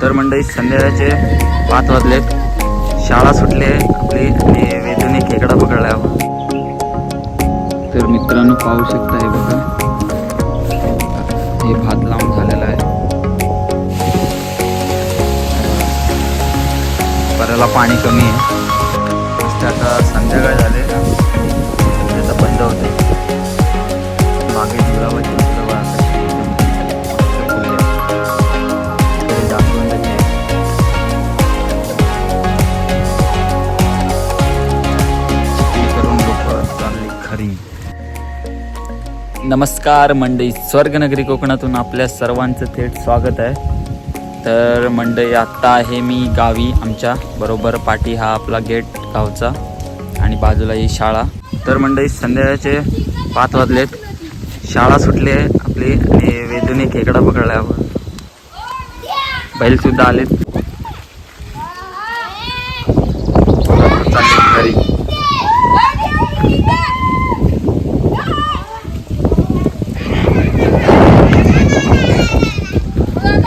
तर मंडळी संध्याकाळचे पाच वाजलेत. शाळा सुटली आहे आपली आणि वेदूने खेकडा पकडला तर मित्रांनो पाहू शकता हे बघा. हे भात लावून झालेला आहे. बऱ्याला पाणी कमी आहे. मस्त आता संध्याकाळ नमस्कार मंडई स्वर्गनगरी कोकणातून आपल्या सर्वांचं थेट स्वागत आहे. तर मंडई आत्ता आहे मी गावी आमच्या बरोबर पाठी हा आपला गेट गावचा आणि बाजूला ही शाळा. तर मंडई संध्याकाळचे पाच वाजलेत. शाळा सुटली आहे आपली आणि वेदूने खेकडा पकडला बैलसुद्धा आलेत चालले घरी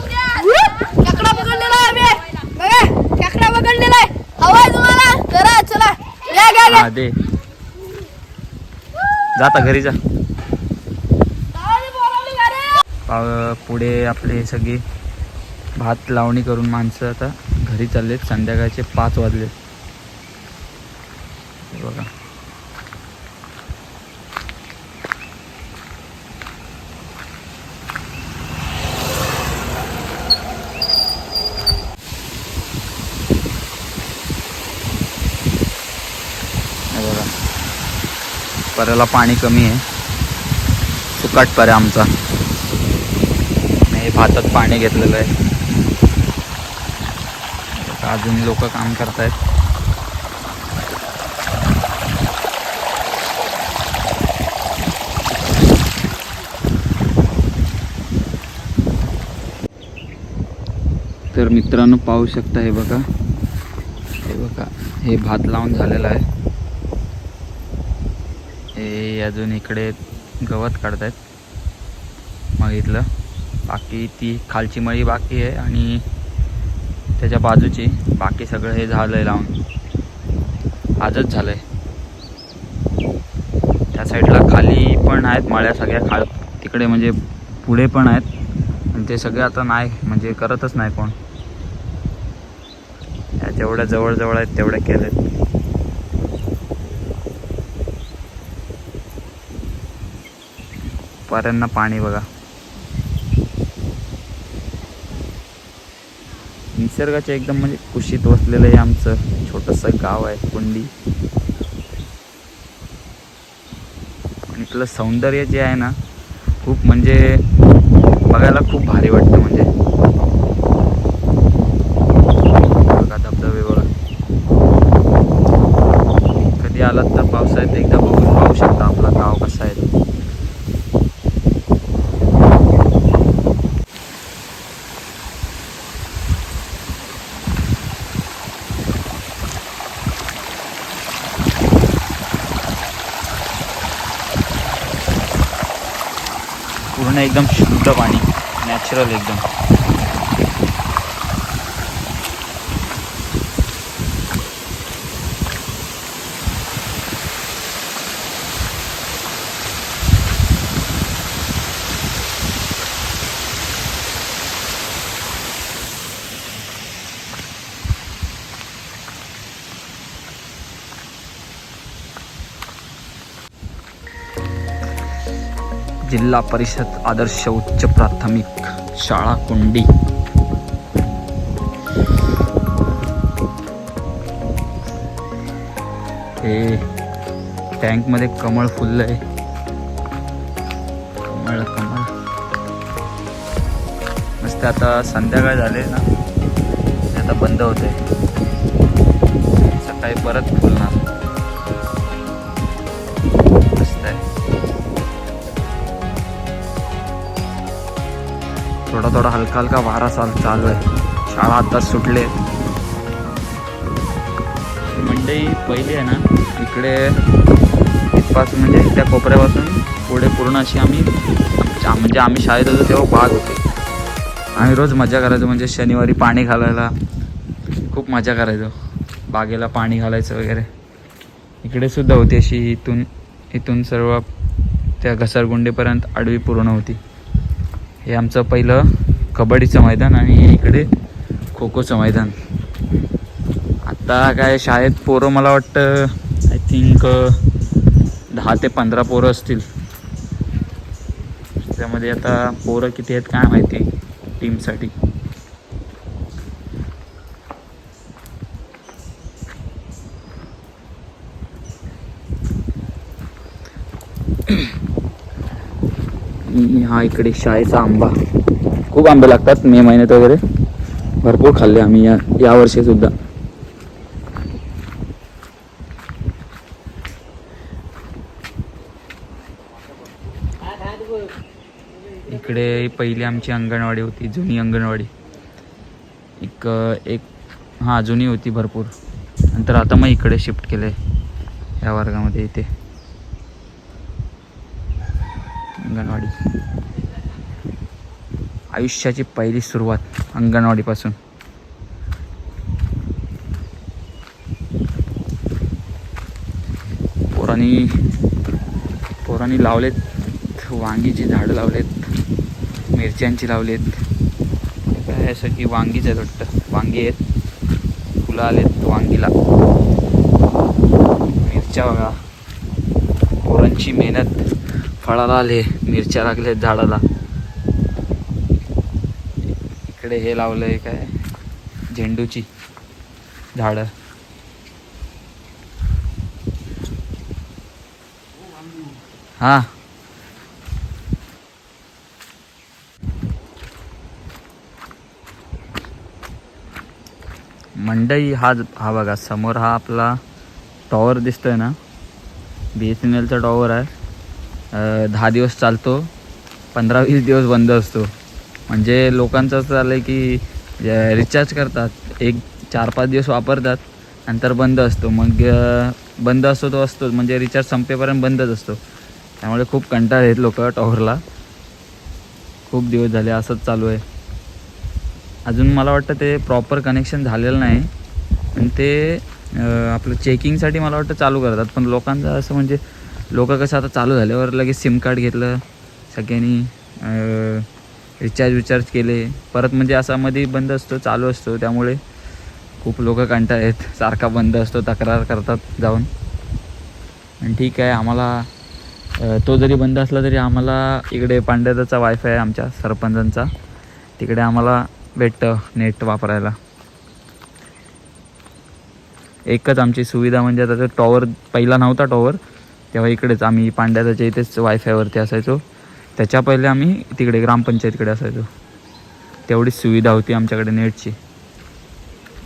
खेकडा पकडलेला आहे आम्ही बघा खेकडा पकडलेला आहे हवाय तुम्हाला जरा चला या घ्या घ्या हा दे जाता घरी जा. पुढे आपले सगळे भात लावणी करून माणसं आता घरी चाललेत. संध्याकाळचे पाच वाजले बघा हे बघा पर्याला पाणी कमी आहे. सुकाट पर्या आमचा. नाही भातात पाणी घेतलेलं आहे. अजून लोक काम करतायत. तर मित्रांनो पाहू शकता हे बघा. हे बघा हे भात लावून झालेलं आहे. हे अजून इकडे गवत काढतायत. मागितलं बाकी ती खालची मळी बाकी आहे आणि त्याच्या बाजूची. बाकी सगळं हे झालं आहे लावून. आजच झालं आहे त्या साईडला खाली पण आहेत मळ्या सगळ्या. खाल तिकडे म्हणजे पुढे पण आहेत. आणि ते सगळे आता नाही म्हणजे करतच नाही कोण. या जेवढ्या जवळजवळ आहेत तेवढ्या केलेत. पाऱ्यांना पाणी बघा. निसर्गाच्या एकदम म्हणजे कुशीत वसलेलं हे आमचं छोटंसं गाव आहे कुंडी. आणि इथलं सौंदर्य जे आहे ना खूप म्हणजे बघायला खूप भारी वाटतं म्हणजे. बघा धबधबे बघा. कधी आलात तर पावसाळ्यात एकदा बघून पाहू शकता आपला गाव कसा आहे तो. पूर्ण एकदम शुद्ध पाणी नॅचरल एकदम. जिल्हा परिषद आदर्श उच्च प्राथमिक शाळा कुंडी. हे टँकमध्ये कमळ फुललंय. कमळ कमळ. मस्त आता संध्याकाळ झाले ना. ते आता बंद होते सकाळी परत फुलणार. थोडा थोडा हलका हलका वारा चाल चालू आहे शाळा आता सुटले मंडई पहिली आहे ना? इकडे इथपासून म्हणजे त्या कोपऱ्यापासून पुढे पूर्ण अशी आम्ही म्हणजे आम्ही शाळेत होतो तेव्हा बाग होते. आम्ही रोज मजा करायचो म्हणजे शनिवारी पाणी घालायला. खूप मजा करायचो. बागेला पाणी घालायचं वगैरे. इकडे सुद्धा होती अशी इथून इथून सर्व त्या घसरगुंडीपर्यंत आडवी पूर्ण होती. हे आमचं पहिलं कबड्डीचं मैदान आणि इकडे खो खोचं मैदान. आता काय शाळेत पोरं मला वाटतं आय थिंक दहा ते पंधरा पोरं असतील. त्यामध्ये आता पोरं किती आहेत काय माहिती टीमसाठी आणि हा इकडे शाळेचा आंबा. खूप आंबे लागतात मे महिन्यात वगैरे. भरपूर खाल्ले आम्ही या यावर्षी सुद्धा. इकडे पहिली आमची अंगणवाडी होती जुनी अंगणवाडी. एक एक हां जुनी होती भरपूर. नंतर आता मग इकडे शिफ्ट केलं आहे या वर्गामध्ये इथे. अंगणवाडी. आयुष्याची पहिली सुरुवात अंगणवाडीपासून. पोरांनी पोरांनी लावलेत वांगीची झाडं लावलेत मिरच्यांची लावलेत. काय असं की वांगीच आहेत वाटतं. वांगी आहेत फुलं आलेत वांगीला. मिरच्या बघा. पोरांची मेहनत. फळाला आले मिरच्या लागल्यात झाडाला. इकडे हे लावलंय काय? झेंडूची झाडं. हा. मंडई हा हा बघा समोर हा आपला टॉवर दिसतोय ना? बी एस एन एलचा टॉवर आहे. दहा दिवस चालतो पंधरा वीस दिवस बंद असतो. म्हणजे लोकांचं असं झालं आहे की रिचार्ज करतात एक चार पाच दिवस वापरतात नंतर बंद असतो. मग बंद असतो तो असतो म्हणजे रिचार्ज संपेपर्यंत बंदच असतो. त्यामुळे खूप कंटाळ आहेत लोक टॉवरला. खूप दिवस झाले असंच चालू आहे. अजून मला वाटतं ते प्रॉपर कनेक्शन झालेलं नाही. पण ते आपलं चेकिंगसाठी मला वाटतं चालू करतात. पण लोकांचं असं म्हणजे लोक कसं आता चालू झाल्यावर लगेच सिम कार्ड घेतलं सगळ्यांनी रिचार्ज विचार्ज केले. परत म्हणजे असा मध्ये बंद असतो चालू असतो. त्यामुळे खूप लोक कंटाळ आहेत सारखा बंद असतो तक्रार करतात जाऊन. आणि ठीक आहे आम्हाला तो जरी बंद असला तरी आम्हाला इकडे पांड्याचा वायफाय आहे आमच्या सरपंचांचा. तिकडे आम्हाला भेटतं नेट वापरायला. एकच आमची सुविधा म्हणजे आता टॉवर पहिला नव्हता टॉवर तेव्हा इकडेच आम्ही पांड्याच्या इथेच वायफायवरती असायचो. त्याच्या पहिले आम्ही तिकडे ग्रामपंचायतीकडे असायचो. तेवढीच सुविधा होती आमच्याकडे नेटची.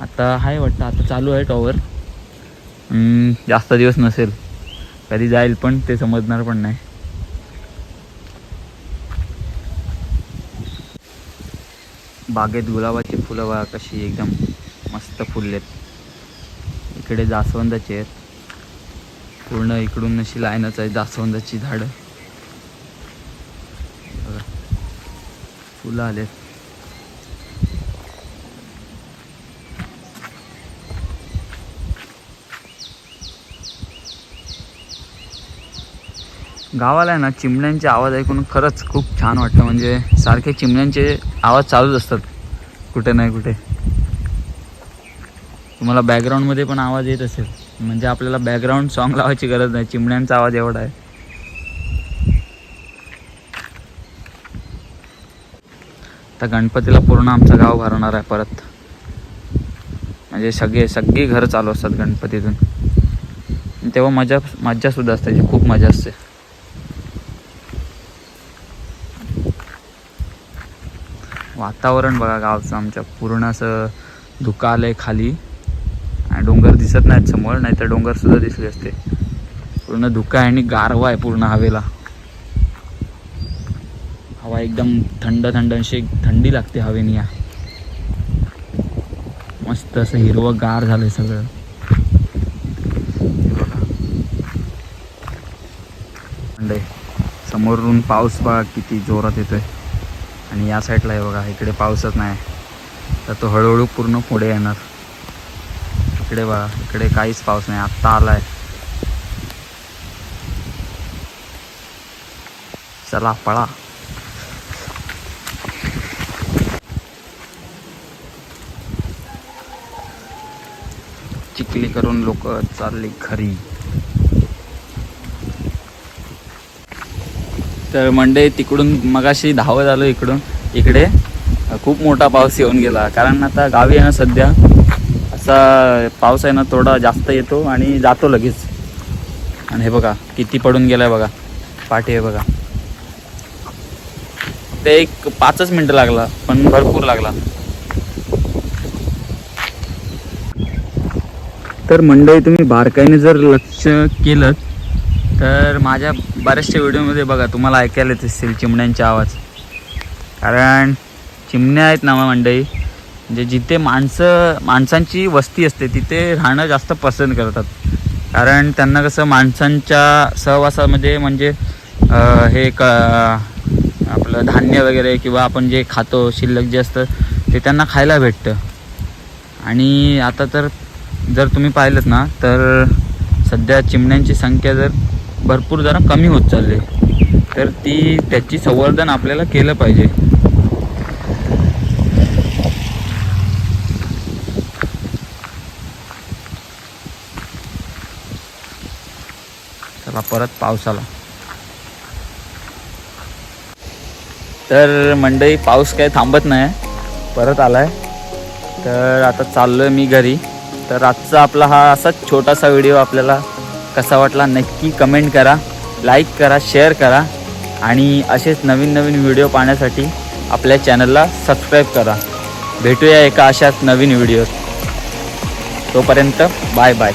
आता आहे वाटतं आता चालू आहे टॉवर जास्त दिवस नसेल. कधी जाईल पण ते समजणार पण नाही. बागेत गुलाबाची फुलं बघा कशी एकदम मस्त फुललेत. इकडे जास्वंदाची आहेत. पूर्ण इकडून अशी लाईनच आहे जास्वंदाची झाडं. बघा. फुलं आले गावाला आहे ना चिमण्यांचे आवाज ऐकून खरंच खूप छान वाटतं. म्हणजे सारखे चिमण्यांचे आवाज चालूच असतात कुठे नाही कुठे. तुम्हाला बॅकग्राऊंडमध्ये पण आवाज येत असेल. म्हणजे आपल्याला बॅकग्राऊंड सॉन्ग लावायची गरज नाही. चिमण्यांचा आवाज एवढा आहे. तर गणपतीला पूर्ण आमचं गाव भरणार आहे परत. म्हणजे सगळे सगळी घरं चालू असतात गणपतीतून. तेव्हा मजा मज्जा सुद्धा असते. त्याची खूप मजा असते. वातावरण बघा गावचं आमच्या. पूर्ण असं दुका आलं आहे खाली. डोंगर दिसत नाहीत समोर नाहीतर डोंगर सुद्धा दिसले असते. पूर्ण धुकं आहे आणि गारवा आहे पूर्ण हवेला. हवा एकदम थंड थंड अशी थंडी लागते हवेने या. मस्त असं हिरवं गार झालंय सगळं. बघा. थंड समोरून पाऊस बघा किती जोरात येतोय. आणि या साईडला आहे बघा इकडे पाऊसच नाही. तर तो हळूहळू पूर्ण पुढे येणार. इकडे बघा इकडे काहीच पाऊस नाही आत्ता आलाय. चला पळा. चिकली करून लोक चालली खरी तर मंडई तिकडून मगाशी धावत आलो इकडून. इकडे खूप मोठा पाऊस येऊन गेला कारण आता गावी आहे ना सध्या. असा पाऊस आहे ना थोडा जास्त येतो आणि जातो लगेच. आणि हे बघा किती पडून गेलाय बघा. पाठी आहे बघा. ते एक पाचच मिनटं लागला पण भरपूर लागला. तर मंडळी तुम्ही बारकाईने जर लक्ष केलं तर माझ्या बऱ्याचशा व्हिडिओमध्ये बघा तुम्हाला ऐकायला येत असतील चिमण्यांचे आवाज. कारण चिमण्या आहेत ना मंडळी म्हणजे जिथे माणसं माणसांची वस्ती असते तिथे राहणं जास्त पसंत करतात. कारण त्यांना कसं माणसांच्या सहवासामध्ये म्हणजे हे क आपलं धान्य वगैरे किंवा आपण जे खातो शिल्लक जे असतं ते त्यांना खायला भेटतं. आणि आता तर जर तुम्ही पाहिलं ना तर सध्या चिमण्यांची संख्या जर भरपूर जरा कमी होत चालली तर ती त्याची संवर्धन आपल्याला केलं पाहिजे. चला परत पाऊस आला तर मंडई पाऊस काही थांबत नाही. परत आलाय. तर आता चाललो आहे मी घरी. तर आजचा आपला हा असाच छोटासा व्हिडिओ आपल्याला कसा वाटला नक्की कमेंट करा लाईक करा शेअर करा आणि असेच नवीन नवीन व्हिडिओ पाहण्यासाठी आपल्या चॅनलला सबस्क्राईब करा. भेटूया एका अशाच नवीन व्हिडिओत. तोपर्यंत बाय बाय